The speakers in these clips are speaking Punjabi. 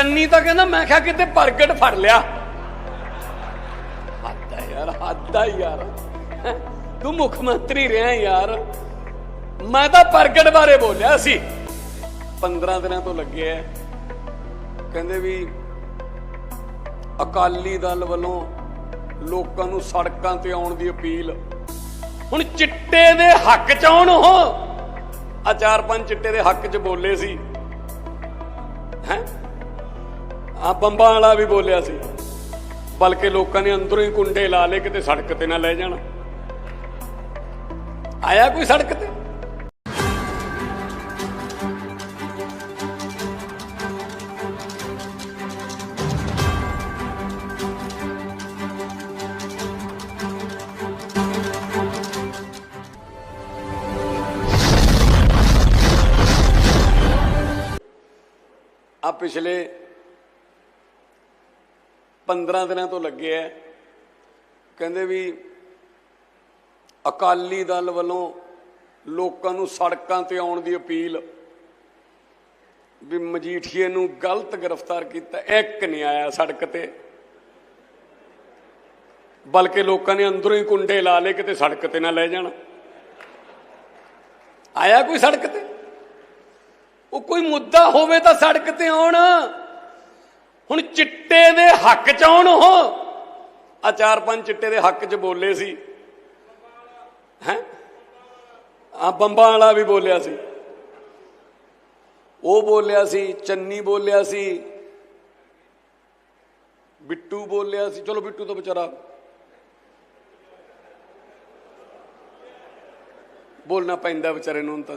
ਚੰਨੀ ਤਾਂ ਕਹਿੰਦਾ, ਮੈਂ ਕਿਹਾ ਕਿਤੇ ਪ੍ਰਗਟ ਫੜ ਲਿਆ। ਹੱਦ ਯਾਰ ਹੱਦ ਯਾਰ। ਤੂੰ ਮੁੱਖ ਮੰਤਰੀ ਰਿਹਾ ਯਾਰ। ਮੈਂ ਤਾਂ ਪ੍ਰਗਟ ਬਾਰੇ ਬੋਲਿਆ ਸੀ। 15 ਦਿਨਾਂ ਤੋਂ ਲੱਗੇ ਕਹਿੰਦੇ ਵੀ ਅਕਾਲੀ ਦਲ ਵੱਲੋਂ ਲੋਕਾਂ ਨੂੰ ਸੜਕਾਂ ਤੇ ਆਉਣ ਦੀ ਅਪੀਲ। ਹੁਣ ਚਿੱਟੇ ਦੇ ਹੱਕ ਚ ਆਉਣ ਉਹ। ਆ ਚਾਰ ਪੰਜ ਚਿੱਟੇ ਦੇ ਹੱਕ ਚ ਬੋਲੇ ਸੀ। ਹੈ? ਆ ਬੰਬਾਂ ਵਾਲਾ ਵੀ ਬੋਲਿਆ ਸੀ। ਬਲਕਿ ਲੋਕਾਂ ਨੇ ਅੰਦਰੋਂ ਹੀ ਕੁੰਡੇ ਲਾ ਲਏ, ਕਿਤੇ ਸੜਕ ਤੇ ਨਾ ਲੈ ਜਾਣ। ਆਇਆ ਕੋਈ ਸੜਕ ਤੇ? ਆ ਪਿਛਲੇ 15 ਦਿਨਾਂ ਤੋਂ ਲੱਗਿਆ ਕਹਿੰਦੇ ਵੀ ਅਕਾਲੀ ਦਲ ਵੱਲੋਂ ਲੋਕਾਂ ਨੂੰ ਸੜਕਾਂ ਤੇ ਆਉਣ ਦੀ ਅਪੀਲ ਵੀ ਮਜੀਠੀਏ ਨੂੰ ਗਲਤ ਗ੍ਰਿਫਤਾਰ ਕੀਤਾ। ਇੱਕ ਨਹੀਂ ਆਇਆ ਸੜਕ ਤੇ। ਬਲਕਿ ਲੋਕਾਂ ਨੇ ਅੰਦਰੋਂ ਹੀ ਕੁੰਡੇ ਲਾ ਲਏ ਕਿਤੇ ਸੜਕ ਤੇ ਨਾ ਲੈ ਜਾਣ। ਆਇਆ ਕੋਈ ਸੜਕ ਤੇ? ਉਹ ਕੋਈ ਮੁੱਦਾ ਹੋਵੇ ਤਾਂ ਸੜਕ ਤੇ ਆਉਣ। ਹੁਣ ਚਿੱਟੇ ਦੇ ਹੱਕ ਚ ਆਉਣ ਉਹ। ਆ ਚਾਰ ਪੰਜ ਚਿੱਟੇ ਦੇ ਹੱਕ ਚ ਬੋਲੇ ਸੀ। ਹੈ? ਆ ਬੰਬਾਂ ਵਾਲਾ ਵੀ ਬੋਲਿਆ ਸੀ। ਉਹ ਬੋਲਿਆ ਸੀ, ਚੰਨੀ ਬੋਲਿਆ ਸੀ। ਬਿੱਟੂ ਬੋਲਿਆ ਸੀ। ਚਲੋ ਬਿੱਟੂ ਤਾਂ ਵਿਚਾਰਾ ਬੋਲਣਾ ਪੈਂਦਾ ਵਿਚਾਰੇ ਨੂੰ ਤਾਂ।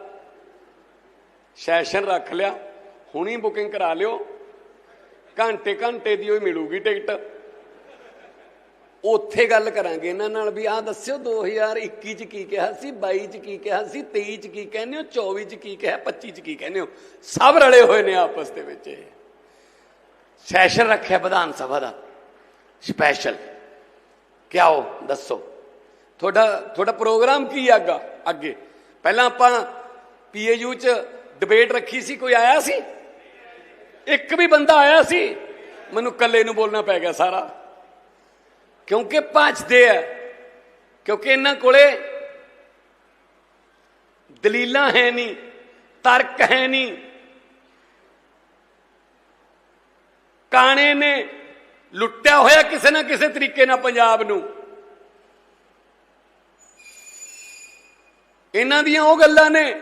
ਸੈਸ਼ਨ ਰੱਖ ਲਿਆ। ਹੁਣੀ ਬੁਕਿੰਗ ਕਰਾ ਲਿਓ। ਘੰਟੇ ਘੰਟੇ ਦੀ ਉਹ ਮਿਲੂਗੀ ਟਿਕਟ। ਉੱਥੇ ਗੱਲ ਕਰਾਂਗੇ ਇਹਨਾਂ ਨਾਲ ਵੀ, ਆਹ ਦੱਸਿਓ 2021 ਚ ਕੀ ਕਿਹਾ ਸੀ 22 ਚ ਕੀ ਕਿਹਾ ਸੀ 23 ਚ ਕੀ ਕਹਿੰਦੇ ਹੋ 24 ਚ ਕੀ ਕਿਹਾ 25 ਚ ਕੀ ਕਹਿੰਦੇ ਹੋ। ਸਭ ਰਲੇ ਹੋਏ ਨੇ ਆਪਸ ਦੇ ਵਿੱਚ ਇਹ। ਸੈਸ਼ਨ ਰੱਖਿਆ ਵਿਧਾਨ ਸਭਾ ਦਾ। ਸਪੈਸ਼ਲ। ਕਿਆਓ, ਦੱਸੋ। ਤੁਹਾਡਾ ਤੁਹਾਡਾ ਪ੍ਰੋਗਰਾਮ ਕੀ ਆਗਾ ਅੱਗੇ? ਪਹਿਲਾਂ ਆਪਾਂ ਪੀਏਯੂ ਚ ਡਿਬੇਟ ਰੱਖੀ ਸੀ, ਕੋਈ ਆਇਆ ਸੀ? ਇੱਕ ਵੀ ਬੰਦਾ ਆਇਆ ਸੀ? ਮੈਨੂੰ ਇਕੱਲੇ ਨੂੰ ਬੋਲਣਾ ਪੈ ਗਿਆ ਸਾਰਾ। ਕਿਉਂਕਿ ਭੱਜਦੇ ਆ, ਕਿਉਂਕਿ ਇਹਨਾਂ ਕੋਲੇ ਦਲੀਲਾਂ ਹੈ ਨਹੀਂ ਤਰਕ ਹੈ ਨਹੀਂ ਕਾਣੇ ਨੇ ਲੁੱਟਿਆ ਹੋਇਆ ਕਿਸੇ ਨਾ ਕਿਸੇ ਤਰੀਕੇ ਨਾਲ ਪੰਜਾਬ ਨੂੰ। ਇਹਨਾਂ ਦੀਆਂ ਉਹ ਗੱਲਾਂ ਨੇ